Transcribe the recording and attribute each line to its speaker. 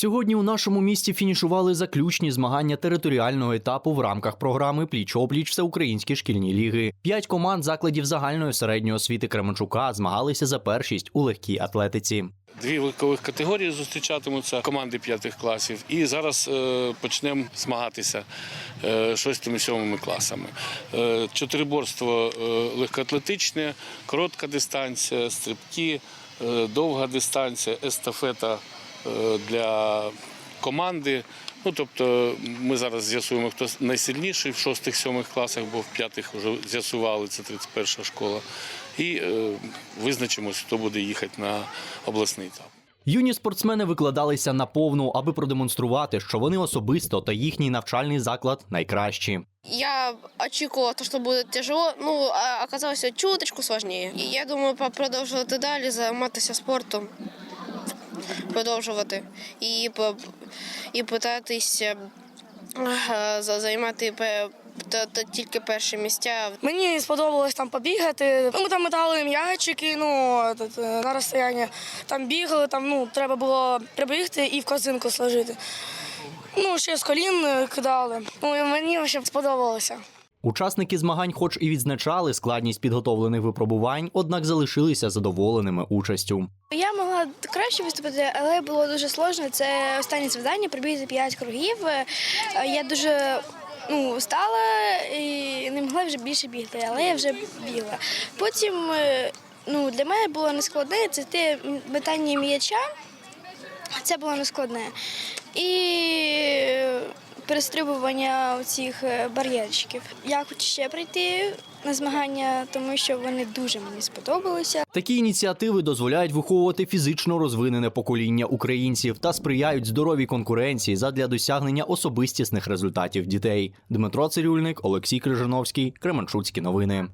Speaker 1: Сьогодні у нашому місті фінішували заключні змагання територіального етапу в рамках програми Пліч-опліч Всеукраїнські шкільні ліги. П'ять команд закладів загальної середньої освіти Кременчука змагалися за першість у легкій атлетиці.
Speaker 2: Дві вікових категорії зустрічатимуться команди п'ятих класів. І зараз е, почнемо змагатися е, шостими сьомими класами. Е, чотириборство е, легкоатлетичне, коротка дистанція, стрибки, е, довга дистанція, естафета для команди. Ну, тобто ми зараз з'ясуємо, хто найсильніший в шостих-сьомих класах, бо в п'ятих вже з'ясували, це 31 школа. І е, визначимось, хто буде їхати на обласний етап.
Speaker 1: Юні спортсмени викладалися на повну, аби продемонструвати, що вони особисто та їхній навчальний заклад найкращі.
Speaker 3: Я очікувала, то, що буде тяжело, ну, а оказалося чуточку сложніше. І я думаю, продовжувати далі, займатися спортом, продовжувати і, і питатися е, за- займати та- та тільки перші місця.
Speaker 4: Мені сподобалось там побігати. Ми там метали м'ячики, ну е, на розстояння. Там бігали, там ну треба було прибігти і в корзинку сложити. Ну, ще з колін е, кидали. Ну мені ще сподобалося.
Speaker 1: Учасники змагань, хоч і відзначали складність підготовлених випробувань, однак залишилися задоволеними участю.
Speaker 5: Я могла краще виступити, але було дуже сложно. Це останнє завдання пробігти 5 кругів. Е, Я дуже ну, устала і не могла вже більше бігти, але я вже бігла. Потім е, ну, для мене було нескладне це те метання м'яча. Це було нескладне. І перестрибування цих бар'єрчиків. Я хочу ще прийти на змагання, тому що вони дуже мені сподобалися.
Speaker 1: Такі ініціативи дозволяють виховувати фізично розвинене покоління українців та сприяють здоровій конкуренції задля досягнення особистісних результатів дітей. Дмитро Цирюльник, Олексій Крижановський, Кременчуцькі новини.